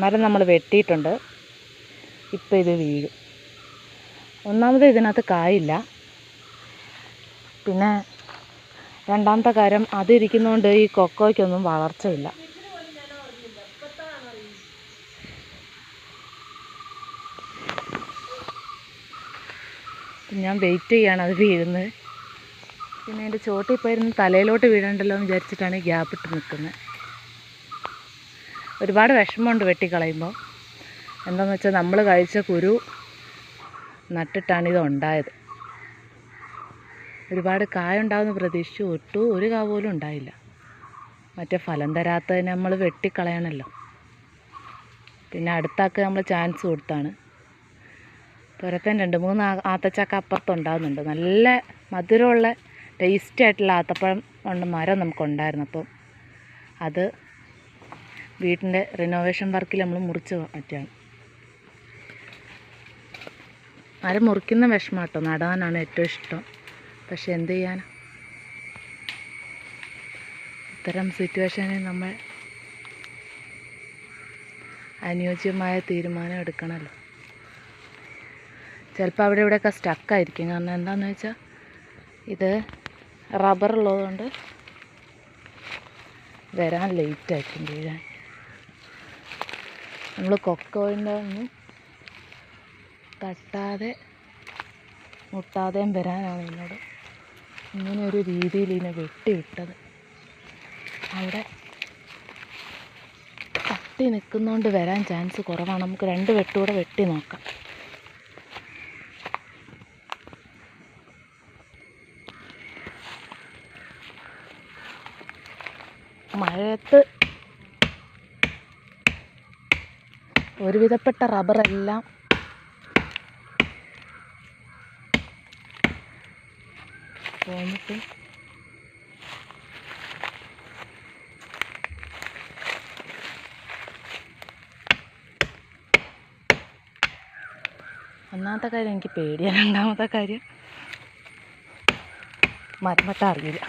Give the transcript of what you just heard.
മരം നമ്മൾ വെട്ടിയിട്ടുണ്ട്. ഇപ്പം ഇത് വീഴും. ഒന്നാമത് ഇതിനകത്ത് കായില്ല. പിന്നെ രണ്ടാമത്തെ കാര്യം അതിരിക്കുന്നതുകൊണ്ട് ഈ കൊക്കോയ്ക്കൊന്നും വളർച്ചയില്ല. ഞാൻ വെയിറ്റ് ചെയ്യാണ് അത് വീഴുന്നത്. പിന്നെ എന്റെ ചോട്ടിൽ പോയിരുന്ന് തലയിലോട്ട് വീഴണ്ടല്ലോ എന്ന് വിചാരിച്ചിട്ടാണ് ഈ ഗ്യാപ്പ് ഇട്ട് നിൽക്കുന്നത്. ഒരുപാട് വിഷമമുണ്ട് വെട്ടിക്കളയുമ്പോൾ. എന്താണെന്ന് വെച്ചാൽ നമ്മൾ കഴിച്ച കുരു നട്ടിട്ടാണ് ഇത് ഉണ്ടായത്. ഒരുപാട് കായ ഉണ്ടാകുമെന്ന് പ്രതീക്ഷിച്ചു. ഒട്ടും ഒരു കാ പോലും ഉണ്ടായില്ല. മറ്റേ ഫലം തരാത്തതിനെ നമ്മൾ വെട്ടിക്കളയണമല്ലോ പിന്നെ അടുത്താക്ക് നമ്മൾ ചാൻസ് കൊടുത്താണ്. തുരത്തൻ രണ്ട് മൂന്ന് ആത്തച്ചക്ക അപ്പുറത്ത് ഉണ്ടാകുന്നുണ്ട് നല്ല മധുരമുള്ള ടേസ്റ്റി ആയിട്ടുള്ള ആത്തപ്പഴം ഉണ്ട് മരം നമുക്കുണ്ടായിരുന്നു. അപ്പം അത് വീട്ടിന്റെ റിനോവേഷൻ വർക്കിൽ നമ്മൾ മുറിച്ച് മാറ്റുകയാണ് മരം മുറിക്കുന്ന വിഷമം കേട്ടോ. നടാനാണ് ഏറ്റവും ഇഷ്ടം. പക്ഷെ എന്ത് ചെയ്യാൻ ഇത്തരം സിറ്റുവേഷനിൽ നമ്മൾ അനുയോജ്യമായ തീരുമാനം എടുക്കണമല്ലോ. ചിലപ്പോൾ അവിടെ ഇവിടെയൊക്കെ സ്റ്റക്കായിരിക്കും കാരണം എന്താണെന്ന് വെച്ചാൽ ഇത് റബ്ബറുള്ളതുകൊണ്ട് വരാൻ ലേറ്റായിരിക്കും വീഴാൻ നമ്മൾ കൊക്കോയിന്റെ ഒന്നും തട്ടാതെ മുട്ടാതെയും വരാനാണ് എന്നോട്. ഇങ്ങനെ ഒരു രീതിയിൽ ഇതിനെ വെട്ടിവിട്ടത് അവിടെ തട്ടി നിൽക്കുന്നതുകൊണ്ട് വരാൻ ചാൻസ് കുറവാണ്. നമുക്ക് രണ്ട് വെട്ടുകൂടെ വെട്ടി നോക്കാം. മഴയത്ത് ഒരുവിധപ്പെട്ട റബ്ബറെല്ലാം പോന്നിട്ട് ഒന്നാമത്തെ കാര്യം എനിക്ക് പേടിയാണ് രണ്ടാമത്തെ കാര്യം മരം വെട്ടാൻ അറിയില്ല.